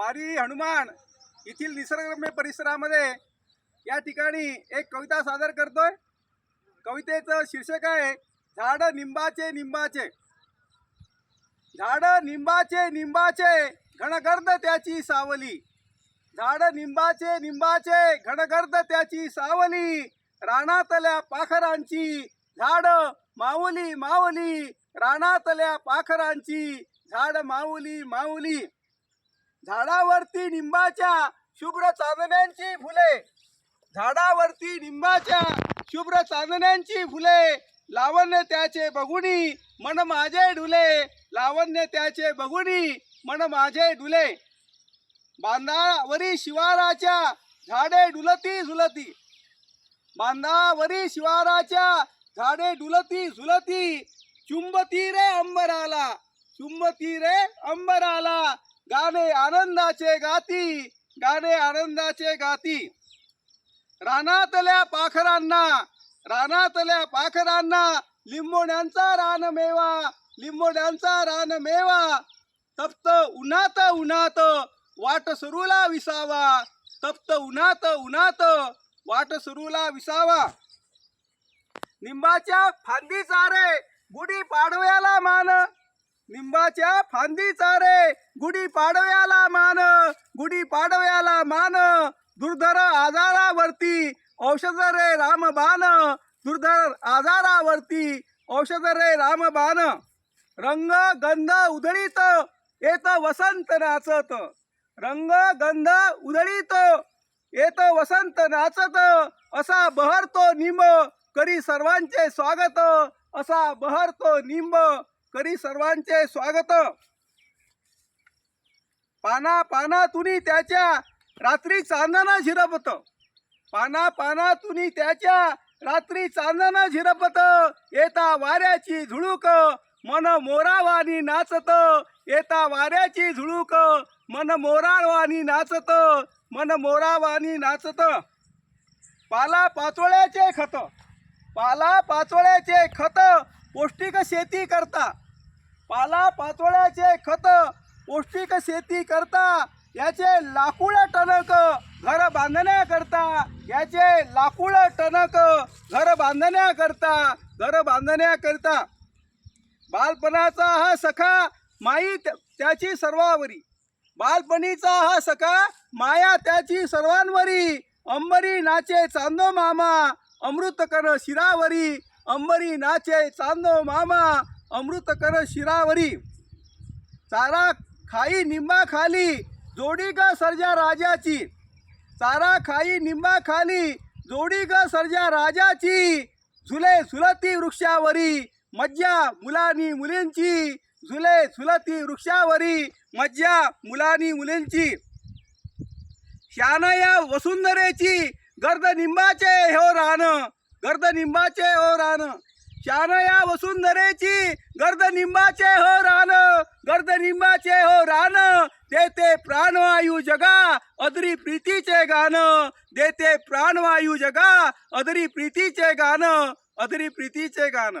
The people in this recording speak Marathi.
वारी हनुमान येथील निसर्गरम्य परिसरामध्ये या ठिकाणी एक कविता सादर करतोय. कवितेचं शीर्षक आहे झाड निंबाचे निंबाचे. झाड निंबाचे निंबाचे घनगर्द त्याची सावली. झाड निंबाचे निंबाचे घनगर्द त्याची सावली. रानातल्या पाखरांची झाड माऊली माऊली. रानातल्या पाखरांची झाड माऊली माऊली. झाडावरती निंबाच्या शुभ्र चांदण्यांची फुले. झाडावरती निंबाच्या शुभ्र चांदण्यांची फुले. लावण्य त्याचे बघुनी मन माझे डुले लावण्य त्याचे बघुनी मन माझे डुले बांधावरी शिवाराच्या झाडे डुलती झुलती. बांधावरी शिवाराच्या झाडे डुलती झुलती. चुंबती रे अंबराला चुंबती रे अंबराला. गाणे आनंदाचे गाती गाणे आनंदाचे गाती. रानातल्या पाखरांना रानातल्या पाखरांना लिंबोण्यांचा रान मेवा लिंबोण्यांचा रान मेवा. तप्त उन्हात उन्हात वाट सुरूला विसावा. तप्त उन्हात उन्हात वाट सुरूला विसावा. निंबाच्या फांदी चारे गुढी पाडव्याला मान. निंबाच्या फांदीचा रे. गुढी पाडव्याला मान. गुढी पाडव्याला मान. दुर्धर आजारावरती औषध रे रामबाण दुर्धर आजारावरती औषध रे रामबाण रंग गंध उधळीत येत वसंत नाचत रंग गंध उधळीत येत वसंत नाचत असा बहरतो निंब करी सर्वांचे स्वागत. असा बहरतो निंब करी सर्वांचे स्वागत. पाना पाना तुनी त्याच्या रात्री चांदणा झिरपत. पाना पाना तुनी त्याच्या रात्री चांदणा झिरपत. येता वाऱ्याची झुळूक मन मोरावानी नाचत. येता वाऱ्याची झुळूक मन मोरावानी नाचत. मन मोरावानी नाचत. पाला पाचोळ्याचे खत. पाला पाचोळ्याचे खत. शेती करता. पाला पाचोळ्याचे खत पौष्टिक शेती करता. याचे लाकूड टणक घर बांधण्याकरता याचे लाकूड टणक घर बांधण्याकरता घर बांधण्याकरता बालपणाचा हा सखा माई त्याची सर्वावरी. बालपणीचा हा सखा माया त्याची सर्वांवरी. अंबरी नाचे चांदो मामा. अमृत कर शिरावरी. अंबरी नाचे चांदो मामा अमृत कर शिरावरी. चारा खाई निंबा खाली जोडी ग सर्जा राजाची. चारा खाई निंबा खाली जोडी ग सर्जा राजाची. झुले झुलती वृक्षावरी मज्जा मुलानी मुलींची. झुले झुलती वृक्षावरी मज्जा मुलानी मुलींची. शान या वसुंधरेची गर्द निंबाचे हो राहणं गर्द निंबाचे हो रान शान या वसुंधरेची गर्द निंबाचे हो रान गर्द निंबाचे हो रान देते प्राणवायू जगा अदरी प्रीतीचे गाणं देते प्राणवायू जगा अदरी प्रीतीचे गाणं अदरी प्रीतीचे गाणं